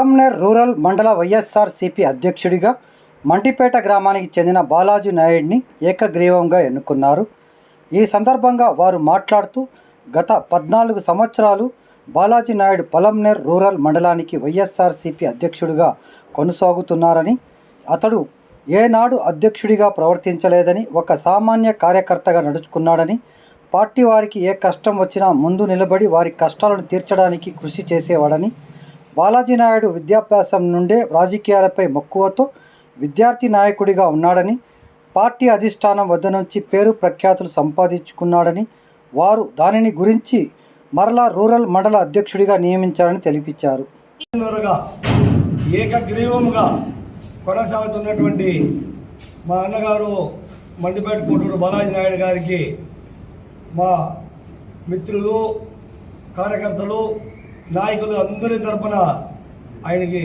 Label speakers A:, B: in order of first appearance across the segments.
A: పొలంనేర్ rural మండల వైఎస్ఆర్సీపీ అధ్యక్షుడిగా మంటిపేట గ్రామానికి చెందిన బాలాజీ నాయుడిని ఏకగ్రీవంగా ఎన్నుకున్నారు. ఈ సందర్భంగా వారు మాట్లాడుతూ గత పద్నాలుగు సంవత్సరాలు బాలాజీ నాయుడు పొలంనేర్ రూరల్ మండలానికి వైఎస్ఆర్సిపి అధ్యక్షుడిగా కొనసాగుతున్నారని అతడు ఏనాడు అధ్యక్షుడిగా ప్రవర్తించలేదని ఒక సామాన్య కార్యకర్తగా నడుచుకున్నాడని పార్టీ వారికి ఏ కష్టం వచ్చినా ముందు నిలబడి వారి కష్టాలను తీర్చడానికి కృషి చేసేవాడని బాలాజీ నాయుడు విద్యాభ్యాసం నుండే రాజకీయాలపై మక్కువతో విద్యార్థి నాయకుడిగా ఉన్నాడని పార్టీ అధిష్టానం వద్ద నుంచి పేరు ప్రఖ్యాతులు సంపాదించుకున్నాడని వారు దానిని గురించి మరలా రూరల్ మండల అధ్యక్షుడిగా నియమించారని తెలిపించారు.
B: ఏకగ్రీవంగా ఏకగ్రీవముగా కొనసాగుతున్నటువంటి మా అన్నగారు మండిపేట కోటూరు బాలాజీ నాయుడు గారికి మా మిత్రులు కార్యకర్తలు నాయకులు అందరి తరపున ఆయనకి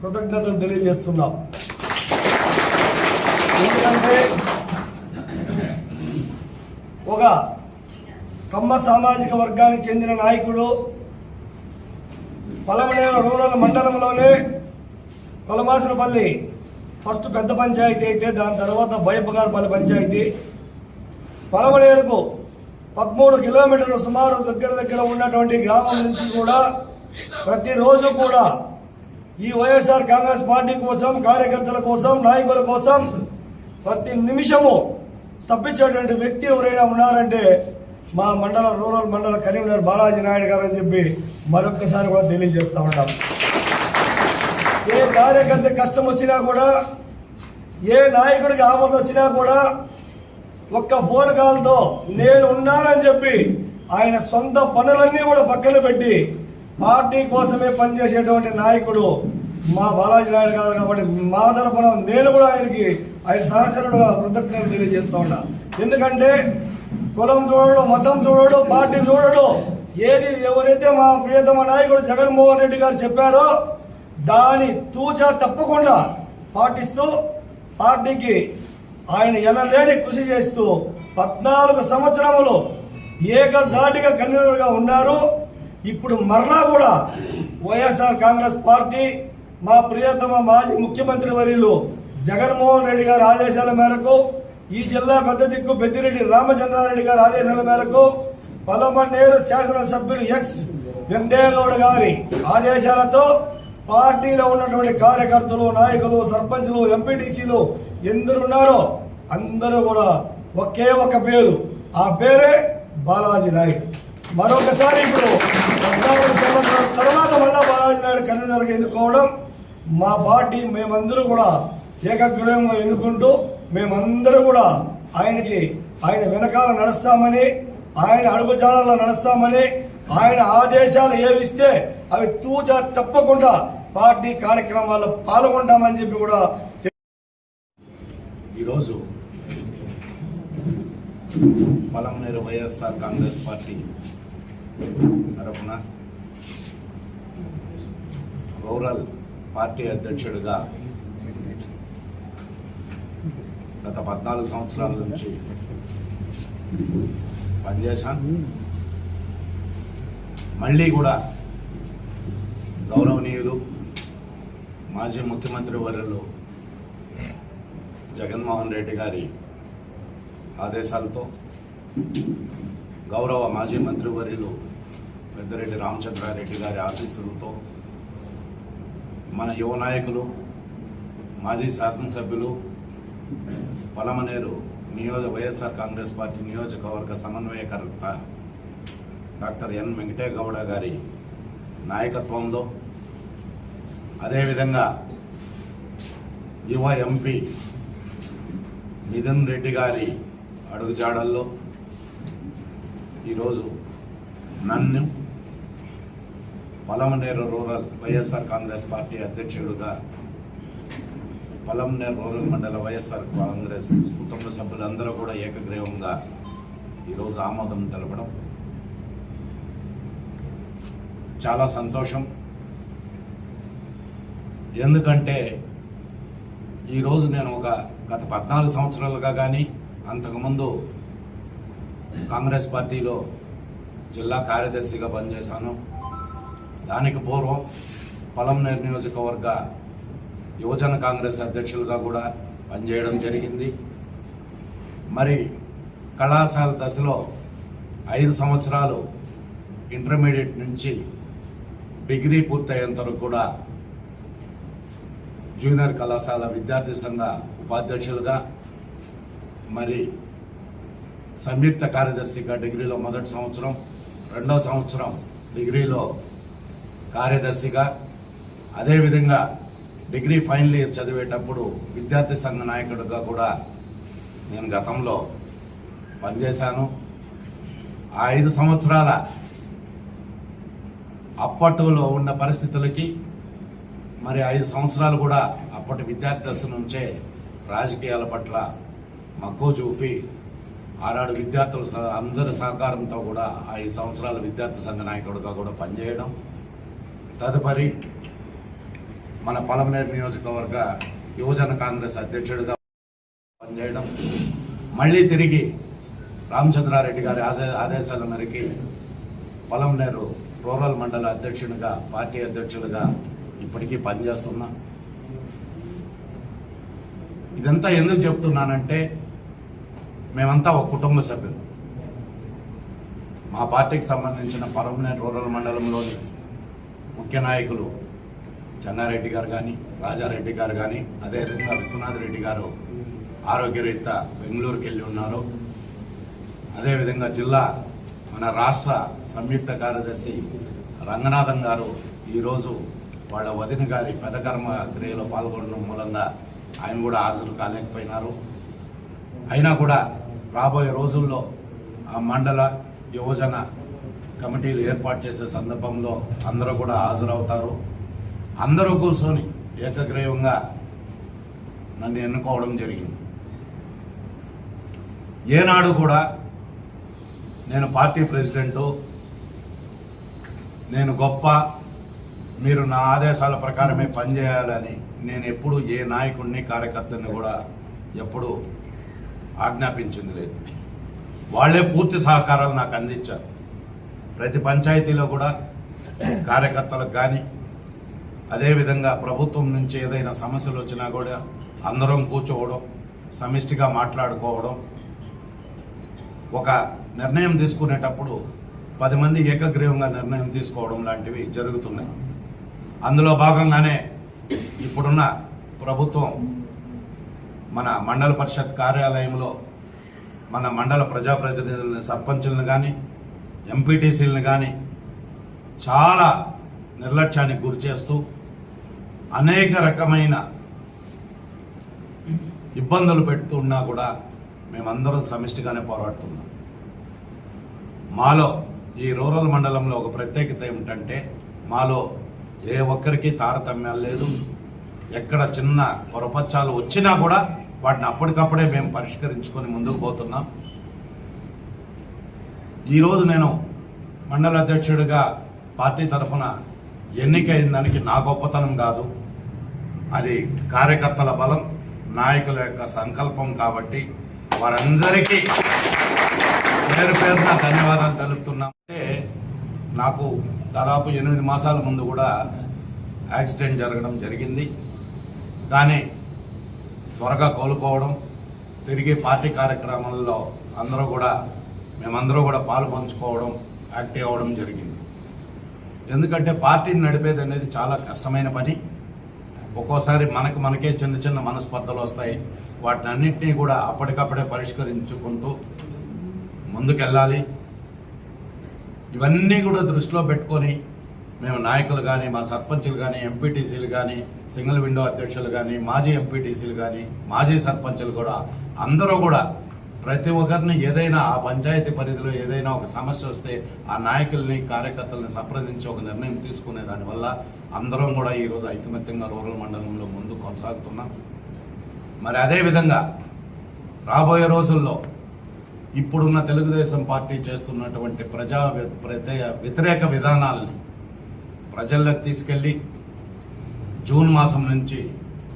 B: కృతజ్ఞతలు తెలియజేస్తున్నాం. ఎందుకంటే ఒక కమ్మ సామాజిక వర్గానికి చెందిన నాయకుడు పలమనేల రూరల్ మండలంలోనే కొలమాసులపల్లి ఫస్ట్ పెద్ద పంచాయతీ అయితే దాని తర్వాత బయపగారపల్లి పంచాయతీ. పలమనేలకు పదమూడు కిలోమీటర్లు సుమారు దగ్గర దగ్గర ఉన్నటువంటి గ్రామం నుంచి కూడా ప్రతిరోజు కూడా ఈ వైఎస్ఆర్ కాంగ్రెస్ పార్టీ కోసం కార్యకర్తల కోసం నాయకుల కోసం ప్రతి నిమిషము తప్పించేటువంటి వ్యక్తి ఎవరైనా ఉన్నారంటే మా మండల రూరల్ మండల కరీంనగర్ బాలాజీ నాయుడు గారు అని చెప్పి మరొక్కసారి కూడా తెలియజేస్తూ ఉంటాం ఏ కార్యకర్త కష్టం వచ్చినా కూడా ఏ నాయకుడికి ఆపద వచ్చినా కూడా ఒక్క ఫోన్ కాల్తో నేను ఉన్నానని చెప్పి ఆయన సొంత పనులన్నీ కూడా పక్కన పెట్టి పార్టీ కోసమే పనిచేసేటువంటి నాయకుడు మా బాలాజీ నాయుడు గారు కాబట్టి మా తరఫున నేను కూడా ఆయనకి ఆయన సహచరుడుగా కృతజ్ఞతలు తెలియజేస్తూ ఉన్నా. ఎందుకంటే కులం చూడడు మతం చూడడు పార్టీ చూడడు. ఏది ఎవరైతే మా ప్రియతమ నాయకుడు జగన్మోహన్ రెడ్డి గారు చెప్పారో దాని తూచా తప్పకుండా పాటిస్తూ పార్టీకి ఆయన ఎనలేని కృషి చేస్తూ పద్నాలుగు సంవత్సరములు ఏకధాటిగా కన్వీనర్గా ఉన్నారు. ఇప్పుడు మరలా కూడా వైఎస్ఆర్ కాంగ్రెస్ పార్టీ మా ప్రియతమ మాజీ ముఖ్యమంత్రి వర్యులు జగన్మోహన్ రెడ్డి గారి ఆదేశాల మేరకు ఈ జిల్లా పెద్ద దిక్కు పెద్దిరెడ్డి రామచంద్రారెడ్డి గారి ఆదేశాల మేరకు పలమనేరు శాసనసభ్యులు ఎక్స్ వెంకయ్యగౌడ గారి ఆదేశాలతో పార్టీలో ఉన్నటువంటి కార్యకర్తలు నాయకులు సర్పంచులు ఎంపీటీసీలు ఎందరున్నారో అందరూ కూడా ఒకే ఒక పేరు. ఆ పేరే బాలాజీ నాయుడు. మరొకసారి ఇప్పుడు పద్నాలుగు సంవత్సరాల తర్వాత మళ్ళా బాలాజీ నాయుడు కన్వీనర్గా ఎన్నుకోవడం మా పార్టీ మేమందరూ కూడా ఏకగ్రీవంగా ఎన్నుకుంటూ మేమందరూ కూడా ఆయనకి ఆయన వెనకాల నడుస్తామని ఆయన అడుగుజాడల్లో నడుస్తామని ఆయన ఆదేశాలు ఏవిస్తే అవి తూచా తప్పకుండా పార్టీ కార్యక్రమాల్లో పాల్గొంటామని చెప్పి కూడా
C: ఈరోజు పలమనేరు వైఎస్ఆర్ కాంగ్రెస్ పార్టీ తరఫున రూరల్ పార్టీ అధ్యక్షుడిగా గత పద్నాలుగు సంవత్సరాల నుంచి పనిచేశాను. మళ్ళీ కూడా గౌరవనీయులు మాజీ ముఖ్యమంత్రి వర్యులు జగన్మోహన్ రెడ్డి గారి ఆదేశాలతో గౌరవ మాజీ మంత్రివర్యులు పెద్దిరెడ్డి రామచంద్రారెడ్డి గారి ఆశీస్సులతో మన యువ నాయకులు మాజీ శాసనసభ్యులు పలమనేరు నియోజక వైఎస్ఆర్ కాంగ్రెస్ పార్టీ నియోజకవర్గ సమన్వయకర్త డాక్టర్ ఎన్ వెంకటేగౌడ గారి నాయకత్వంలో అదేవిధంగా యువ ఎంపీ మిథున్ రెడ్డి గారి అడుగుజాడల్లో ఈరోజు నన్ను పలమనేరు రూరల్ వైఎస్ఆర్ కాంగ్రెస్ పార్టీ అధ్యక్షుడిగా పలమనేరు రూరల్ మండల వైఎస్ఆర్ కాంగ్రెస్ కుటుంబ సభ్యులందరూ కూడా ఏకగ్రీవంగా ఈరోజు ఆమోదం తెలపడం చాలా సంతోషం. ఎందుకంటే ఈరోజు నేను ఒక గత పద్నాలుగు సంవత్సరాలుగా కానీ అంతకుముందు కాంగ్రెస్ పార్టీలో జిల్లా కార్యదర్శిగా పనిచేశాను. దానికి పూర్వం పొలంనేరు నియోజకవర్గ యువజన కాంగ్రెస్ అధ్యక్షులుగా కూడా పనిచేయడం జరిగింది. మరి కళాశాల దశలో ఐదు సంవత్సరాలు ఇంటర్మీడియట్ నుంచి డిగ్రీ పూర్తయ్యేంత వరకు కూడా జూనియర్ కళాశాల విద్యార్థి సంఘ ఉపాధ్యక్షులుగా మరి సంయుక్త కార్యదర్శిగా డిగ్రీలో మొదటి సంవత్సరం రెండో సంవత్సరం డిగ్రీలో కార్యదర్శిగా అదేవిధంగా డిగ్రీ ఫైనల్ ఇయర్ చదివేటప్పుడు విద్యార్థి సంఘ నాయకుడిగా కూడా నేను గతంలో పనిచేశాను. ఆ ఐదు సంవత్సరాల అప్పట్లో ఉన్న పరిస్థితులకి మరి ఐదు సంవత్సరాలు కూడా అప్పటి విద్యార్థి దశ నుంచే రాజకీయాల పట్ల మక్కువ చూపి ఆనాడు విద్యార్థుల సహ- అందరి సహకారంతో కూడా ఐదు సంవత్సరాల విద్యార్థి సంఘ నాయకుడిగా కూడా పనిచేయడం. తదుపరి మన పలమనేరు నియోజకవర్గ యువజన కాంగ్రెస్ అధ్యక్షుడిగా పనిచేయడం. మళ్ళీ తిరిగి రామచంద్రారెడ్డి గారి ఆదేశాల మేరకి పొలంనేరు రూరల్ మండల అధ్యక్షుడిగా పార్టీ అధ్యక్షులుగా ఇప్పటికీ పనిచేస్తున్నా ఇదంతా ఎందుకు చెప్తున్నానంటే మేమంతా ఒక కుటుంబ సభ్యులు. మా పార్టీకి సంబంధించిన పరమనేరు రూరల్ మండలంలోని ముఖ్య నాయకులు చెన్నారెడ్డి గారు కానీ రాజారెడ్డి గారు కానీ అదేవిధంగా విశ్వనాథ్ రెడ్డి గారు ఆరోగ్యరీత్యా బెంగళూరుకి వెళ్ళి ఉన్నారు. అదేవిధంగా జిల్లా మన రాష్ట్ర సంయుక్త కార్యదర్శి రంగనాథన్ గారు ఈరోజు వాళ్ళ వదిన గారి పెదకర్మ క్రియలో పాల్గొనడం మూలంగా ఆయన కూడా హాజరు కాలేకపోయినారు. అయినా కూడా రాబోయే రోజుల్లో ఆ మండల యువజన కమిటీలు ఏర్పాటు చేసే సందర్భంలో అందరూ కూడా హాజరవుతారు. అందరూ కూర్చొని ఏకగ్రీవంగా నన్ను ఎన్నుకోవడం జరిగింది. ఏనాడు కూడా నేను పార్టీ ప్రెసిడెంటు నేను గొప్ప మీరు నా ఆదేశాల ప్రకారమే పనిచేయాలని నేను ఎప్పుడు ఏ నాయకుడిని కార్యకర్తని కూడా ఎప్పుడు ఆజ్ఞాపించింది లేదు. వాళ్ళే పూర్తి సహకారాలు నాకు అందించారు. ప్రతి పంచాయతీలో కూడా కార్యకర్తలకు కానీ అదేవిధంగా ప్రభుత్వం నుంచి ఏదైనా సమస్యలు వచ్చినా కూడా అందరం కూర్చోవడం సమిష్టిగా మాట్లాడుకోవడం ఒక నిర్ణయం తీసుకునేటప్పుడు పది మంది ఏకగ్రీవంగా నిర్ణయం తీసుకోవడం లాంటివి జరుగుతున్నాయి. అందులో భాగంగానే ఇప్పుడున్న ప్రభుత్వం మన మండల పరిషత్ కార్యాలయంలో మన మండల ప్రజాప్రతినిధులను సర్పంచులను కానీ ఎంపీటీసీలను కానీ చాలా నిర్లక్ష్యానికి గురి చేస్తూ అనేక రకమైన ఇబ్బందులు పెడుతున్నా కూడా మేమందరం సమిష్టిగానే పోరాడుతున్నాం. మాలో ఈ రూరల్ మండలంలో ఒక ప్రత్యేకత ఏమిటంటే మాలో ఏ ఒక్కరికి తారతమ్యాలు లేదు. ఎక్కడ చిన్న పొరపచ్చాలు వచ్చినా కూడా వాటిని అప్పటికప్పుడే మేము పరిష్కరించుకొని ముందుకు పోతున్నాం. ఈరోజు నేను మండల అధ్యక్షుడిగా పార్టీ తరఫున ఎన్నికైన దానికి నా గొప్పతనం కాదు. అది కార్యకర్తల బలం నాయకుల యొక్క సంకల్పం కాబట్టి వారందరికీ పేరు పేరున ధన్యవాదాలు తెలుపుతున్నాం. అంటే నాకు దాదాపు ఎనిమిది మాసాల ముందు కూడా యాక్సిడెంట్ జరగడం జరిగింది. కానీ త్వరగా కోలుకోవడం తిరిగి పార్టీ కార్యక్రమాల్లో అందరూ కూడా మేమందరూ కూడా పాలు పంచుకోవడం యాక్టివ్ అవ్వడం జరిగింది. ఎందుకంటే పార్టీని నడిపేది అనేది చాలా కష్టమైన పని. ఒక్కోసారి మనకు మనకే చిన్న చిన్న మనస్పర్ధలు వస్తాయి. వాటిని అన్నింటినీ కూడా అప్పటికప్పుడే పరిష్కరించుకుంటూ ముందుకెళ్ళాలి. ఇవన్నీ కూడా దృష్టిలో పెట్టుకొని మేము నాయకులు కానీ మా సర్పంచులు కానీ ఎంపీటీసీలు కానీ సింగిల్ విండో అధ్యక్షులు కానీ మాజీ ఎంపీటీసీలు కానీ మాజీ సర్పంచులు కూడా అందరూ కూడా ప్రతి ఒక్కరిని ఏదైనా ఆ పంచాయతీ పరిధిలో ఏదైనా ఒక సమస్య వస్తే ఆ నాయకుల్ని కార్యకర్తల్ని సంప్రదించి ఒక నిర్ణయం తీసుకునే దానివల్ల అందరం కూడా ఈరోజు ఐకమత్యంగా రూరల్ మండలంలో ముందు కొనసాగుతున్నాం. మరి అదేవిధంగా రాబోయే రోజుల్లో ఇప్పుడున్న తెలుగుదేశం పార్టీ చేస్తున్నటువంటి ప్రజా వ్యతిరేక విధానాలని ప్రజల్లోకి తీసుకెళ్ళి జూన్ మాసం నుంచి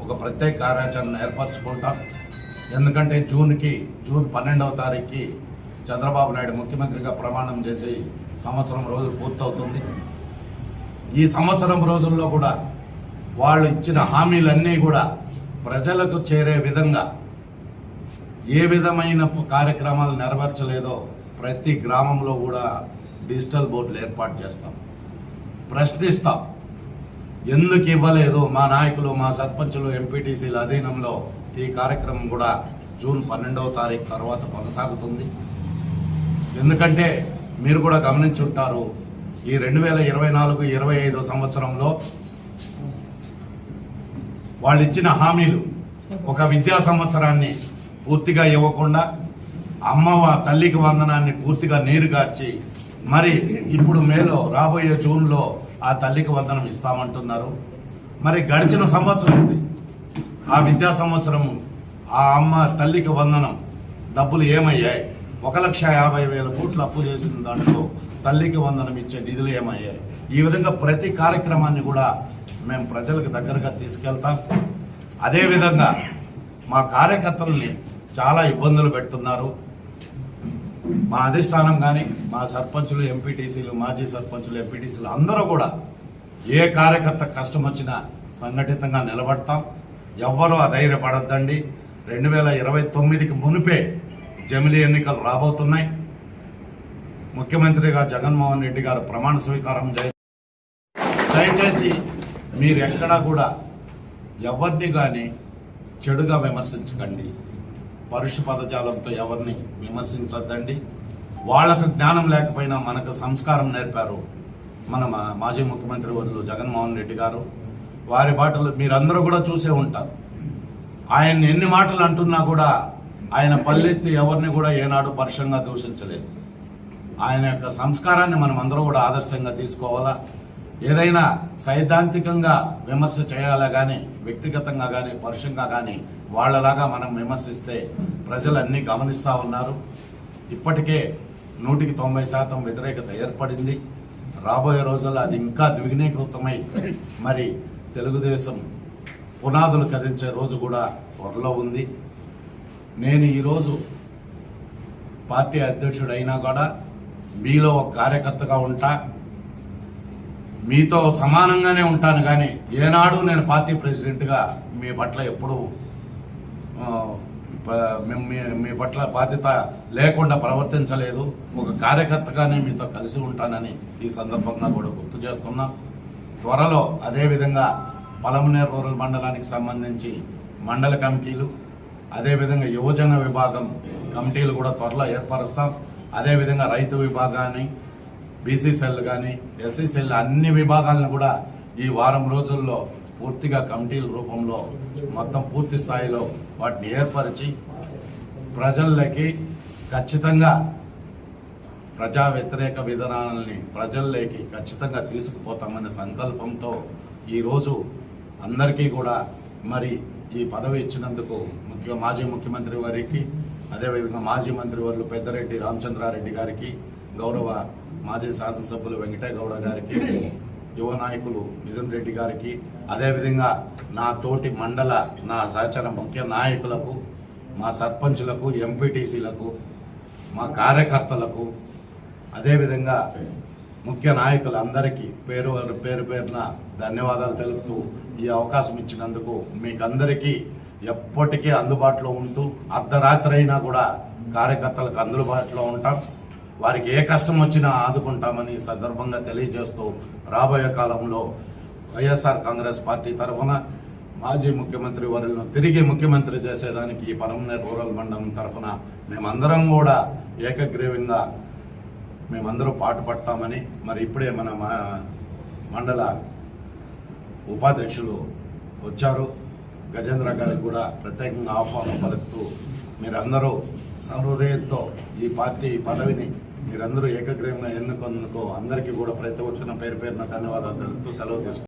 C: ఒక ప్రత్యేక కార్యాచరణ ఏర్పరచుకుంటాం. ఎందుకంటే జూన్కి జూన్ పన్నెండవ తారీఖుకి చంద్రబాబు నాయుడు ముఖ్యమంత్రిగా ప్రమాణం చేసి సంవత్సరం రోజులు పూర్తవుతుంది. ఈ సంవత్సరం రోజుల్లో కూడా వాళ్ళు ఇచ్చిన హామీలన్నీ కూడా ప్రజలకు చేరే విధంగా ఏ విధమైన కార్యక్రమాలు నెరవేర్చలేదో ప్రతి గ్రామంలో కూడా డిజిటల్ బోర్డులు ఏర్పాటు చేస్తాం. ప్రశ్నిస్తాం. ఎందుకు ఇవ్వలేదు మా నాయకులు మా సర్పంచులు ఎంపీటీసీల అధీనంలో? ఈ కార్యక్రమం కూడా జూన్ పన్నెండవ తారీఖు తర్వాత కొనసాగుతుంది. ఎందుకంటే మీరు కూడా గమనించుంటారు ఈ రెండు వేల ఇరవై నాలుగు ఇరవై ఐదు సంవత్సరంలో వాళ్ళు ఇచ్చిన హామీలు ఒక విద్యా సంవత్సరాన్ని పూర్తిగా ఇవ్వకుండా అమ్మవ తల్లికి వందనాన్ని పూర్తిగా నీరుగార్చి మరి ఇప్పుడు మేలో రాబోయే జూన్లో ఆ తల్లికి వందనం ఇస్తామంటున్నారు. మరి గడిచిన సంవత్సరం ఉంది ఆ విద్యా సంవత్సరం ఆ అమ్మ తల్లికి వందనం డబ్బులు ఏమయ్యాయి? ఒక లక్ష యాభై వేల కోట్లు అప్పు చేసిన దాంట్లో తల్లికి వందనం ఇచ్చే నిధులు ఏమయ్యాయి? ఈ విధంగా ప్రతి కార్యక్రమాన్ని కూడా మేము ప్రజలకు దగ్గరగా తీసుకెళ్తాం. అదేవిధంగా మా కార్యకర్తల్ని చాలా ఇబ్బందులు పెడుతున్నారు. మా అధిష్టానం కానీ మా సర్పంచులు ఎంపీటీసీలు మాజీ సర్పంచులు ఎంపీటీసీలు అందరూ కూడా ఏ కార్యకర్త కష్టం వచ్చినా సంఘటితంగా నిలబడతాం. ఎవ్వరూ అధైర్యపడద్దండి. రెండు వేల ఇరవై తొమ్మిదికి మునిపే జమిలీ ఎన్నికలు రాబోతున్నాయి. ముఖ్యమంత్రిగా జగన్మోహన్ రెడ్డి గారు ప్రమాణ స్వీకారం చే దయచేసి మీరెక్కడా కూడా ఎవరిని కానీ చెడుగా విమర్శించకండి. పరుష పదజాలంతో ఎవరిని విమర్శించొద్దండి? వాళ్ళకు జ్ఞానం లేకపోయినా మనకు సంస్కారం నేర్పారు మన మాజీ ముఖ్యమంత్రి వర్యులు జగన్మోహన్ రెడ్డి గారు. వారి బాటలు మీరందరూ కూడా చూసే ఉంటారు. ఆయన ఎన్ని మాటలు అంటున్నా కూడా ఆయన పల్లెత్తి ఎవరిని కూడా ఏనాడు పరుషంగా దూషించలేదు. ఆయన యొక్క సంస్కారాన్ని మనం అందరూ కూడా ఆదర్శంగా తీసుకోవాలా? ఏదైనా సైద్ధాంతికంగా విమర్శ చేయాలా కానీ వ్యక్తిగతంగా కానీ పరుషంగా కానీ వాళ్ళలాగా మనం విమర్శిస్తే ప్రజలు అన్నీ గమనిస్తూ ఉన్నారు. ఇప్పటికే నూటికి తొంభై శాతం వ్యతిరేకత ఏర్పడింది. రాబోయే రోజుల్లో అది ఇంకా ద్విగుణీకృతమై మరి తెలుగుదేశం పునాదులు కదిలించే రోజు కూడా త్వరలో ఉంది. నేను ఈరోజు పార్టీ అధ్యక్షుడైనా కూడా మీలో ఒక కార్యకర్తగా ఉంటా. మీతో సమానంగానే ఉంటాను కానీ ఏనాడు నేను పార్టీ ప్రెసిడెంట్గా మీ పట్ల ఎప్పుడు మీ మీ పట్ల బాధ్యత లేకుండా ప్రవర్తించలేదు. ఒక కార్యకర్తగానే మీతో కలిసి ఉంటానని ఈ సందర్భంగా కూడా గుర్తు చేస్తున్నా. త్వరలో అదేవిధంగా పలమనేరు రూరల్ మండలానికి సంబంధించి మండల కమిటీలు అదేవిధంగా యువజన విభాగం కమిటీలు కూడా త్వరలో ఏర్పరుస్తాం. అదేవిధంగా రైతు విభాగాన్ని బీసీ సెల్ కానీ ఎస్సీ సెల్ అన్ని విభాగాలను కూడా ఈ వారం రోజుల్లో పూర్తిగా కమిటీల రూపంలో మొత్తం పూర్తి స్థాయిలో వాటిని ఏర్పరిచి ప్రజల్లోకి ఖచ్చితంగా ప్రజా వ్యతిరేక విధానాలని ప్రజల్లోకి ఖచ్చితంగా తీసుకుపోతామనే సంకల్పంతో ఈరోజు అందరికీ కూడా మరి ఈ పదవి ఇచ్చినందుకు ముఖ్య మాజీ ముఖ్యమంత్రి వారికి అదేవిధంగా మాజీ మంత్రి వారు పెద్దరెడ్డి రామచంద్రారెడ్డి గారికి గౌరవ మాజీ శాసనసభ్యులు వెంకటేగౌడ గారికి యువ నాయకులు మిథున్ రెడ్డి గారికి అదేవిధంగా నా తోటి మండల నా సహచర ముఖ్య నాయకులకు మా సర్పంచులకు ఎంపీటీసీలకు మా కార్యకర్తలకు అదేవిధంగా ముఖ్య నాయకులందరికీ పేరు పేరు పేరున ధన్యవాదాలు తెలుపుతూ ఈ అవకాశం ఇచ్చినందుకు మీకందరికీ ఎప్పటికీ అందుబాటులో ఉంటూ అర్ధరాత్రి అయినా కూడా కార్యకర్తలకు అందుబాటులో ఉంటాం. వారికి ఏ కష్టం వచ్చినా ఆదుకుంటామని సందర్భంగా తెలియజేస్తూ రాబోయే కాలంలో వైఎస్ఆర్ కాంగ్రెస్ పార్టీ తరఫున మాజీ ముఖ్యమంత్రి వర్యులను తిరిగి ముఖ్యమంత్రి చేసేదానికి ఈ పరమనేర్ రూరల్ మండలం తరఫున మేమందరం కూడా ఏకగ్రీవంగా మేమందరూ పాటు పడతామని మరి ఇప్పుడే మన మా- మండల ఉపాధ్యక్షులు వచ్చారు. గజేంద్ర గారికి కూడా ప్రత్యేకంగా ఆహ్వానం పలుకుతూ మీరందరూ సహృదయంతో ఈ పార్టీ పదవిని మీరందరూ ఏకగ్రీవంగా ఎన్నుకున్నందుకు అందరికీ కూడా ప్రతి ఒక్కరిన పేరు పేరున ధన్యవాదాలు తెలుపుతూ సెలవు తీసుకుంటారు